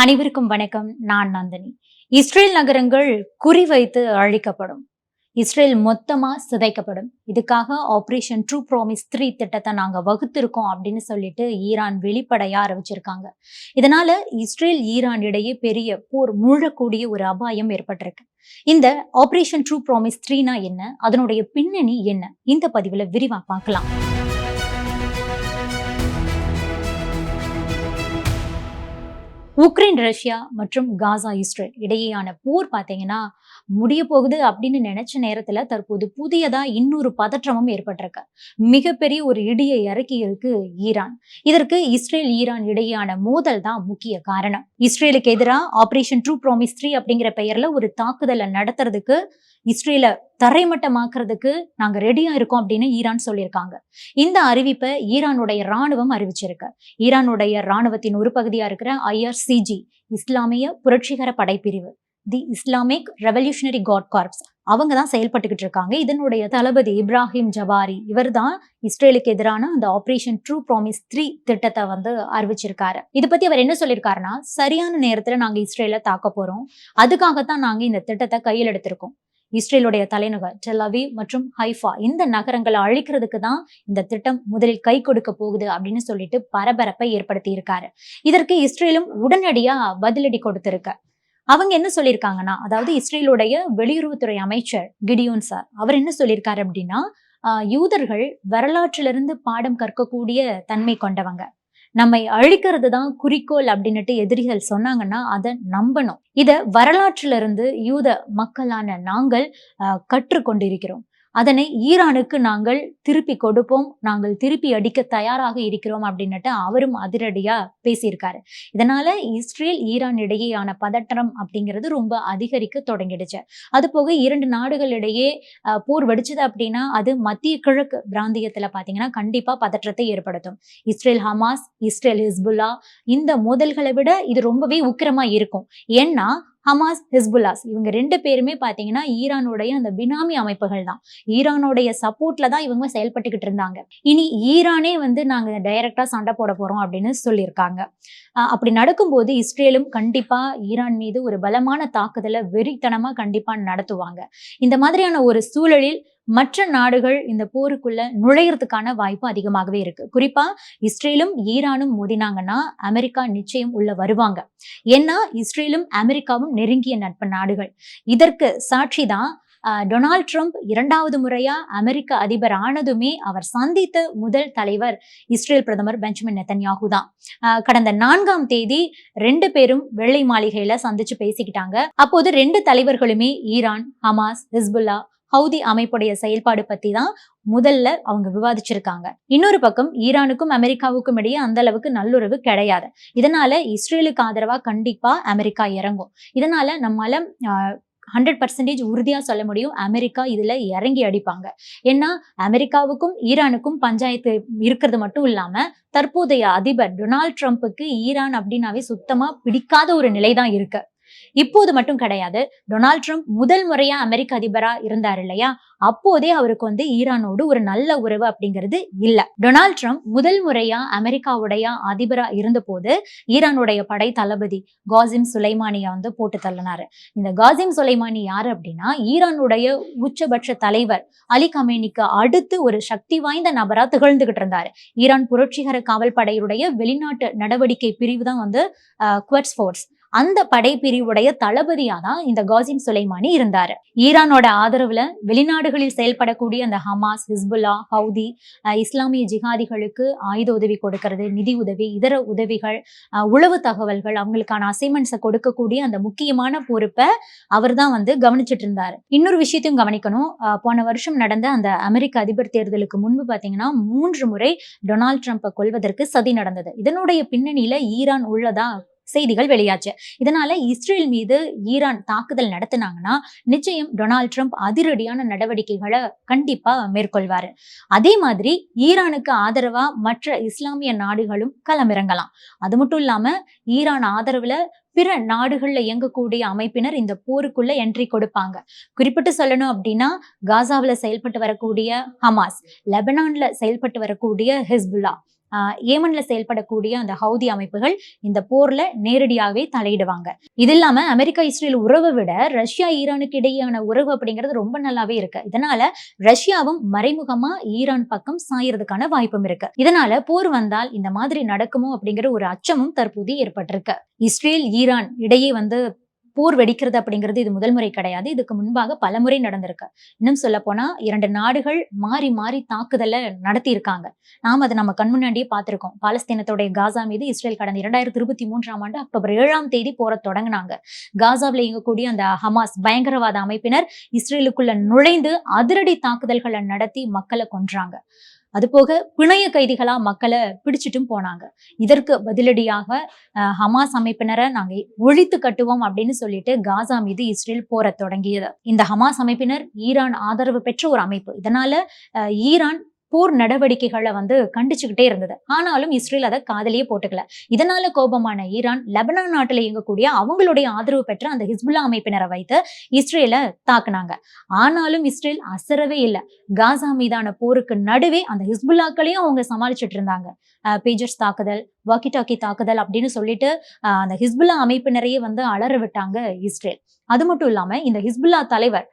அனைவருக்கும் வணக்கம். நான் நந்தினி. இஸ்ரேல் நகரங்கள் குறிவைத்து அழிக்கப்படும். இஸ்ரேல் மொத்தமா சிதைக்கப்படும். இதுக்காக ஆபரேஷன் ட்ரூ ப்ராமிஸ் த்ரீ திட்டத்தை நாங்க வகுத்திருக்கோம் அப்படின்னு சொல்லிட்டு ஈரான் வெளிப்படையா அறிவிச்சிருக்காங்க. இதனால இஸ்ரேல் ஈரான் இடையே பெரிய போர் மூழக்கூடிய ஒரு அபாயம் ஏற்பட்டிருக்கு. இந்த ஆபரேஷன் ட்ரூ ப்ராமிஸ் த்ரீனா என்ன? அதனுடைய பின்னணி என்ன? இந்த பதிவுல விரிவா பார்க்கலாம். உக்ரைன் ரஷ்யா மற்றும் காசா இஸ்ரேல் இடையேயான போர் பார்த்தீங்கன்னா முடிய போகுது அப்படின்னு நினைச்ச நேரத்துல தற்போது புதியதா இன்னொரு பதற்றமும் ஏற்பட்டிருக்கு. மிகப்பெரிய ஒரு இடியை இறக்கி இருக்கு ஈரான். இதற்கு இஸ்ரேல் ஈரான் இடையேயான மோதல் தான் முக்கிய காரணம். இஸ்ரேலுக்கு எதிராக ஆபரேஷன் ட்ரூ ப்ராமிஸ் த்ரீ அப்படிங்கிற பெயர்ல ஒரு தாக்குதலை நடத்துறதுக்கு இஸ்ரேலை தரைமட்டமாக்குறதுக்கு நாங்க ரெடியா இருக்கோம் அப்படின்னு ஈரான் சொல்லியிருக்காங்க. இந்த அறிவிப்பை ஈரானுடைய ராணுவம் அறிவிச்சிருக்கு. ஈரானுடைய ராணுவத்தின் ஒரு பகுதியா இருக்கிற ஐஆர்சிஜி இஸ்லாமிய புரட்சிகர படைப்பிரிவு the Islamic revolutionary guard corps அவங்க தான் செயல்பட்டுக்கிட்டு இருக்காங்க. இதனுடைய தளபதி இப்ராஹிம் ஜவாரி இவர் தான் இஸ்ரேலுக்கு எதிரான அந்த ஆபரேஷன் ட்ரூ ப்ராமிஸ் த்ரீ திட்டத்தை வந்து அறிவிச்சிருக்காரு. இதை பத்தி அவர் என்ன சொல்லியிருக்காருன்னா சரியான நேரத்துல நாங்க இஸ்ரேல தாக்க போறோம். அதுக்காகத்தான் நாங்க இந்த திட்டத்தை கையில் எடுத்திருக்கோம். இஸ்ரேலுடைய தலைநகர் டெலவி மற்றும் ஹைஃபா இந்த நகரங்களை அழிக்கிறதுக்கு தான் இந்த திட்டம் முதலில் கை கொடுக்க போகுது அப்படின்னு சொல்லிட்டு பரபரப்பை ஏற்படுத்தி இருக்காரு இதற்கு இஸ்ரேலும் உடனடியா பதிலடி கொடுத்திருக்க. அவங்க என்ன சொல்லியிருக்காங்கன்னா அதாவது இஸ்ரேலுடைய வெளியுறவுத்துறை அமைச்சர் கிடியோன் சார் அவர் என்ன சொல்லியிருக்காரு அப்படின்னா யூதர்கள் வரலாற்றிலிருந்து பாடம் கற்கக்கூடிய தன்மை கொண்டவங்க. நம்மை அழிக்கிறது தான் குறிக்கோள் அப்படின்னுட்டு எதிரிகள் சொன்னாங்கன்னா அதை நம்பணும். இதை வரலாற்றிலிருந்து யூத மக்களான நாங்கள் கற்றுக்கொண்டிருக்கிறோம். அதனை ஈரானுக்கு நாங்கள் திருப்பி கொடுப்போம் நாங்கள் திருப்பி அடிக்க தயாராக இருக்கிறோம் அப்படின்னுட்டு அவரும் அதிரடியா பேசியிருக்காரு. இதனால இஸ்ரேல் ஈரான் இடையேயான பதற்றம் அப்படிங்கிறது ரொம்ப அதிகரிக்க தொடங்கிடுச்சு. அது போக இரண்டு நாடுகளிடையே போர் வெடிச்சது அப்படின்னா அது மத்திய கிழக்கு பிராந்தியத்துல பாத்தீங்கன்னா கண்டிப்பா பதற்றத்தை ஏற்படுத்தும். இஸ்ரேல் ஹமாஸ் இஸ்ரேல் ஹிஸ்புல்லா இந்த மோதல்களை விட இது ரொம்பவே உக்கிரமா இருக்கும். ஏன்னா ஹமாஸ் ஹிஸ்புல்லாஸ் இவங்க ரெண்டு பேருமே பார்த்தீங்கன்னா ஈரானுடைய அந்த பினாமி அமைப்புகள் தான். ஈரானுடைய சப்போர்ட்ல தான் இவங்க செயல்பட்டுக்கிட்டு இருந்தாங்க. இனி ஈரானே வந்து நாங்க டைரக்டா சண்டை போட போறோம் அப்படின்னு சொல்லியிருக்காங்க. அப்படி நடக்கும்போது இஸ்ரேலும் கண்டிப்பா ஈரான் மீது ஒரு பலமான தாக்குதலை வெறித்தனமா கண்டிப்பா நடத்துவாங்க. இந்த மாதிரியான ஒரு சூழலில் மற்ற நாடுகள் இந்த போருக்குள்ள நுழையிறதுக்கான வாய்ப்பு அதிகமாகவே இருக்கு. குறிப்பா இஸ்ரேலும் ஈரானும் மோதினாங்கன்னா அமெரிக்கா நிச்சயம் உள்ள வருவாங்க. ஏன்னா இஸ்ரேலும் அமெரிக்காவும் நெருங்கிய நட்பு நாடுகள். இதற்கு சாட்சி தான் டொனால்ட் ட்ரம்ப் இரண்டாவது முறையா அமெரிக்க அதிபர் ஆனதுமே அவர் சந்தித்த முதல் தலைவர் இஸ்ரேல் பிரதமர் பெஞ்சமின் நெத்தன்யாகு தான். கடந்த நான்காம் தேதி ரெண்டு பேரும் வெள்ளை மாளிகையில சந்திச்சு பேசிக்கிட்டாங்க. அப்போது ரெண்டு தலைவர்களுமே ஈரான் ஹமாஸ் ஹிஸ்புல்லா ஹவுதி அமைப்புடைய செயல்பாடு பத்தி தான் முதல்ல அவங்க விவாதிச்சிருக்காங்க. இன்னொரு பக்கம் ஈரானுக்கும் அமெரிக்காவுக்கும் இடையே அந்த அளவுக்கு நல்லுறவு கிடையாது. இதனால இஸ்ரேலுக்கு ஆதரவா கண்டிப்பா அமெரிக்கா இறங்கும். இதனால நம்மளால ஹண்ட்ரட் பர்சன்டேஜ் உறுதியாக சொல்ல முடியும் அமெரிக்கா இதில் இறங்கி அடிப்பாங்க. ஏன்னா அமெரிக்காவுக்கும் ஈரானுக்கும் பஞ்சாயத்து இருக்கிறது மட்டும் இல்லாமல் தற்போதைய அதிபர் டொனால்ட் ட்ரம்ப்புக்கு ஈரான் அப்படின்னாவே சுத்தமாக பிடிக்காத ஒரு நிலை தான் இருக்குது இப்போது மட்டும் கிடையாது. டொனால்ட் ட்ரம்ப் முதல் முறையா அமெரிக்க அதிபரா இருந்தார் இல்லையா? அப்போதே அவருக்கு வந்து ஈரானோடு ஒரு நல்ல உறவு அப்படிங்கிறது இல்ல. டொனால்ட் ட்ரம்ப் முதல் முறையா அமெரிக்காவுடைய அதிபரா இருந்த போது ஈரானுடைய படை தளபதி காசிம் சுலைமானிய வந்து போட்டு தள்ளினாரு. இந்த காசிம் சுலைமானி யாரு அப்படின்னா ஈரானுடைய உச்சபட்ச தலைவர் அலி கமேனிக்கு அடுத்து ஒரு சக்தி வாய்ந்த நபரா திகழ்ந்துகிட்டு இருந்தாரு. ஈரான் புரட்சிகர காவல் படையுடைய வெளிநாட்டு நடவடிக்கை பிரிவு தான் வந்து குவட்ஸ் ஃபோர்ஸ். அந்த படைப்பிரிவுடைய தளபதியா தான் இந்த காசிம் சுலைமானி இருந்தாரு. ஈரானோட ஆதரவுல வெளிநாடுகளில் செயல்படக்கூடிய அந்த ஹமாஸ் ஹிஸ்புல்லா ஹவுதி இஸ்லாமிய ஜிகாதிகளுக்கு ஆயுத உதவி கொடுக்கறது நிதி உதவி இதர உதவிகள் உளவு தகவல்கள் அவங்களுக்கான அசைன்மெண்ட்ஸை கொடுக்கக்கூடிய அந்த முக்கியமான பொறுப்பை அவர் தான் வந்து கவனிச்சிட்டு இருந்தாரு. இன்னொரு விஷயத்தையும் கவனிக்கணும். போன வருஷம் நடந்த அந்த அமெரிக்க அதிபர் தேர்தலுக்கு முன்பு பாத்தீங்கன்னா மூன்று முறை டொனால்ட் ட்ரம்ப்பை கொள்வதற்கு சதி நடந்தது. இதனுடைய பின்னணியில ஈரான் உள்ளதா செய்திகள் வெளியாச்சு. இதனால இஸ்ரேல் மீது ஈரான் தாக்குதல் நடத்தினாங்கன்னா நிச்சயம் டொனால்ட் ட்ரம்ப் அதிரடியான நடவடிக்கைகளை கண்டிப்பா மேற்கொள்வாரு. அதே மாதிரி ஈரானுக்கு ஆதரவா மற்ற இஸ்லாமிய நாடுகளும் களமிறங்கலாம். அது மட்டும் இல்லாம ஈரான் ஆதரவுல பிற நாடுகள்ல இயங்கக்கூடிய அமைப்பினர் இந்த போருக்குள்ள என்ட்ரி கொடுப்பாங்க. குறிப்பிட்டு சொல்லணும் அப்படின்னா காசாவில் செயல்பட்டு வரக்கூடிய ஹமாஸ் லெபனான்ல செயல்பட்டு வரக்கூடிய ஹிஸ்புல்லா. ஏமன்ல செயல்படக்கூடிய அந்த ஹவுதி அமைப்புகள் இந்த போர்ல நேரடியாகவே தலையிடுவாங்க. இது இல்லாம அமெரிக்கா இஸ்ரேல் உறவை விட ரஷ்யா ஈரானுக்கு இடையேயான உறவு அப்படிங்கிறது ரொம்ப நல்லாவே இருக்கு. இதனால ரஷ்யாவும் மறைமுகமா ஈரான் பக்கம் சாயறதுக்கான வாய்ப்பும் இருக்கு. இதனால போர் வந்தால் இந்த மாதிரி நடக்குமோ அப்படிங்கிற ஒரு அச்சமும் தற்போது ஏற்பட்டிருக்கு. இஸ்ரேல் ஈரான் இடையே வந்து போர் வெடிக்கிறது அப்படிங்கிறது இது முதல் முறை கிடையாது. இதுக்கு முன்பாக பல முறை நடந்திருக்கு. இன்னும் சொல்ல போனா இரண்டு நாடுகள் மாறி மாறி தாக்குதலை நடத்தி இருக்காங்க நாம அதை நம்ம கண் முன்னாடியே பார்த்திருக்கோம். பாலஸ்தீனத்துடைய காசா மீது இஸ்ரேல் கடந்த இரண்டாயிரத்தி இருபத்தி மூன்றாம் ஆண்டு அக்டோபர் ஏழாம் தேதி போற தொடங்கினாங்க. காசாவில் இயங்கக்கூடிய அந்த ஹமாஸ் பயங்கரவாத அமைப்பினர் இஸ்ரேலுக்குள்ள நுழைந்து அதிரடி தாக்குதல்களை நடத்தி மக்களை கொன்றாங்க. அதுபோக பிணைய கைதிகளா மக்களை பிடிச்சிட்டும் போனாங்க. இதற்கு பதிலடியாக ஹமாஸ் அமைப்பினரை நாங்க ஒழித்து கட்டுவோம் அப்படின்னு சொல்லிட்டு காசா மீது இஸ்ரேல் போர தொடங்கியது. இந்த ஹமாஸ் அமைப்பினர் ஈரான் ஆதரவு பெற்ற ஒரு அமைப்பு. இதனால ஈரான் போர் நடவடிக்கைகளை வந்து கண்டிச்சுக்கிட்டே இருந்தது. ஆனாலும் இஸ்ரேல் அதை காதலியே போட்டுக்கல. இதனால கோபமான ஈரான் லெபனான் நாட்டில் இயங்கக்கூடிய அவங்களுடைய ஆதரவு பெற்ற அந்த ஹிஸ்புல்லா அமைப்பினரை வைத்து இஸ்ரேலை தாக்குனாங்க. ஆனாலும் இஸ்ரேல் அசரவே இல்லை. காசா மீதான போருக்கு நடுவே அந்த ஹிஸ்புல்லாக்களையும் அவங்க சமாளிச்சுட்டு இருந்தாங்க. பேஜர்ஸ் தாக்குதல் வாக்கி டாக்கி தாக்குதல் அப்படின்னு சொல்லிட்டு அந்த ஹிஸ்புல்லா அமைப்பினரையே வந்து அலற விட்டாங்க இஸ்ரேல். அது மட்டும் இல்லாம இந்த ஹிஸ்புல்லா தலைவர்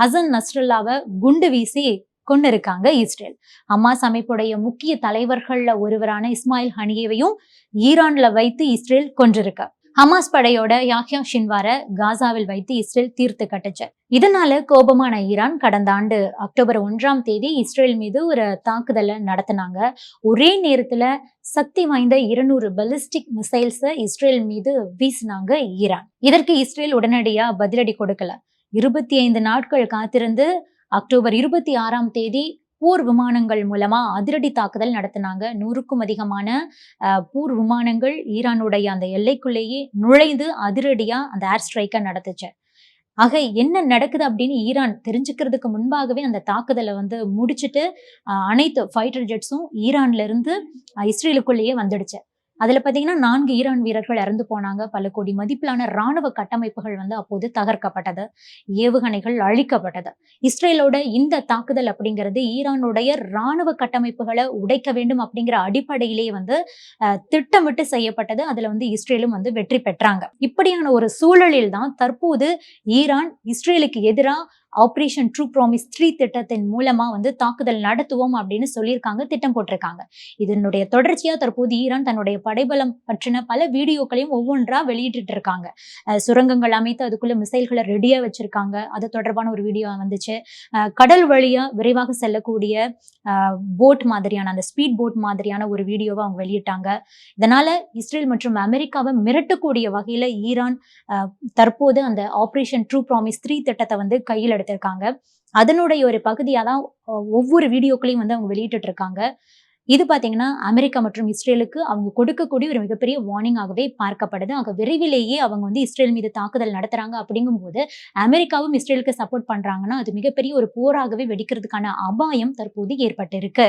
ஹசன் நஸ்ரல்லாவை குண்டு வீசி கொண்டு இருக்காங்க இஸ்ரேல். ஹமாஸ் அமைப்புடைய முக்கிய தலைவர்கள்ல ஒருவரான இஸ்மாயில் ஹனியேவையும் ஈரான்ல வைத்து இஸ்ரேல் கொன்றிருக்கு. ஹமாஸ் படையோட யாஹ்யா ஷின்வார காசாவில் வைத்து இஸ்ரேல் தீர்த்து கட்டுச்சு. இதனால கோபமான ஈரான் கடந்த ஆண்டு அக்டோபர் ஒன்றாம் தேதி இஸ்ரேல் மீது ஒரு தாக்குதலை நடத்தினாங்க. ஒரே நேரத்துல சக்தி வாய்ந்த இருநூறு பலிஸ்டிக் மிசைல்ஸை இஸ்ரேல் மீது வீசினாங்க ஈரான். இதற்கு இஸ்ரேல் உடனடியா பதிலடி கொடுக்கல. இருபத்தி ஐந்து நாட்கள் காத்திருந்து அக்டோபர் இருபத்தி ஆறாம் தேதி போர் விமானங்கள் மூலமா அதிரடி தாக்குதல் நடத்தினாங்க. நூறுக்கும் அதிகமான போர் விமானங்கள் ஈரானுடைய அந்த எல்லைக்குள்ளேயே நுழைந்து அதிரடியா அந்த ஏர் ஸ்ட்ரைக்கை நடத்துச்சு. ஆக என்ன நடக்குது அப்படின்னு ஈரான் தெரிஞ்சுக்கிறதுக்கு முன்பாகவே அந்த தாக்குதலை வந்து முடிச்சுட்டு அனைத்து ஃபைட்டர் ஜெட்ஸும் ஈரான்ல இருந்து இஸ்ரேலுக்குள்ளேயே வந்துடுச்சு. அதுல பாத்தீங்கன்னா நான்கு ஈரான் வீரர்கள் இறந்து போனாங்க. பல கோடி மதிப்பிலான ராணுவ கட்டமைப்புகள் வந்து அப்போது தகர்க்கப்பட்டது. ஏவுகணைகள் அழிக்கப்பட்டது. இஸ்ரேலோட இந்த தாக்குதல் அப்படிங்கிறது ஈரானுடைய ராணுவ கட்டமைப்புகளை உடைக்க வேண்டும் அப்படிங்கிற அடிப்படையிலேயே வந்து அஹ், திட்டமிட்டு செய்யப்பட்டது. அதுல வந்து இஸ்ரேலும் வந்து வெற்றி பெற்றாங்க. இப்படியான ஒரு சூழலில் தான் தற்போது ஈரான் இஸ்ரேலுக்கு எதிராக ஆபரேஷன் ட்ரூ ப்ராமிஸ் த்ரீ திட்டத்தின் மூலமா வந்து தாக்குதல் நடத்துவோம் அப்படின்னு சொல்லியிருக்காங்க திட்டம் போட்டிருக்காங்க. இதனுடைய தொடர்ச்சியா தற்போது ஈரான் தன்னுடைய படைபலம் பற்றின பல வீடியோக்களையும் ஒவ்வொன்றா வெளியிட்டு இருக்காங்க. சுரங்கங்கள் அமைத்து அதுக்குள்ள மிசைல்களை ரெடியா வச்சிருக்காங்க. அது தொடர்பான ஒரு வீடியோ வந்துச்சு. அஹ் கடல் வழியா விரைவாக செல்லக்கூடிய போட் மாதிரியான அந்த ஸ்பீட் போட் மாதிரியான ஒரு வீடியோவை அவங்க வெளியிட்டாங்க. இதனால இஸ்ரேல் மற்றும் அமெரிக்காவை மிரட்டக்கூடிய வகையில ஈரான் தற்போது அந்த ஆப்ரேஷன் ட்ரூ ப்ராமிஸ் த்ரீ திட்டத்தை வந்து கையில் எடுத்திருக்காங்க. அதனுடைய ஒரு பகுதியாக தான் ஒவ்வொரு வீடியோக்களையும் வந்து அவங்க வெளியிட்டு இருக்காங்க இது பாத்தீங்கன்னா அமெரிக்கா மற்றும் இஸ்ரேலுக்கு அவங்க கொடுக்கக்கூடிய ஒரு மிகப்பெரிய வார்னிங் ஆகவே பார்க்கப்படுது. ஆக விரைவிலேயே அவங்க வந்து இஸ்ரேல் மீது தாக்குதல் நடத்துறாங்க அப்படிங்கும்போது அமெரிக்காவும் இஸ்ரேலுக்கு சப்போர்ட் பண்றாங்கன்னா அது மிகப்பெரிய ஒரு போராகவே வெடிக்கிறதுக்கான அபாயம் தற்போது ஏற்பட்டிருக்கு.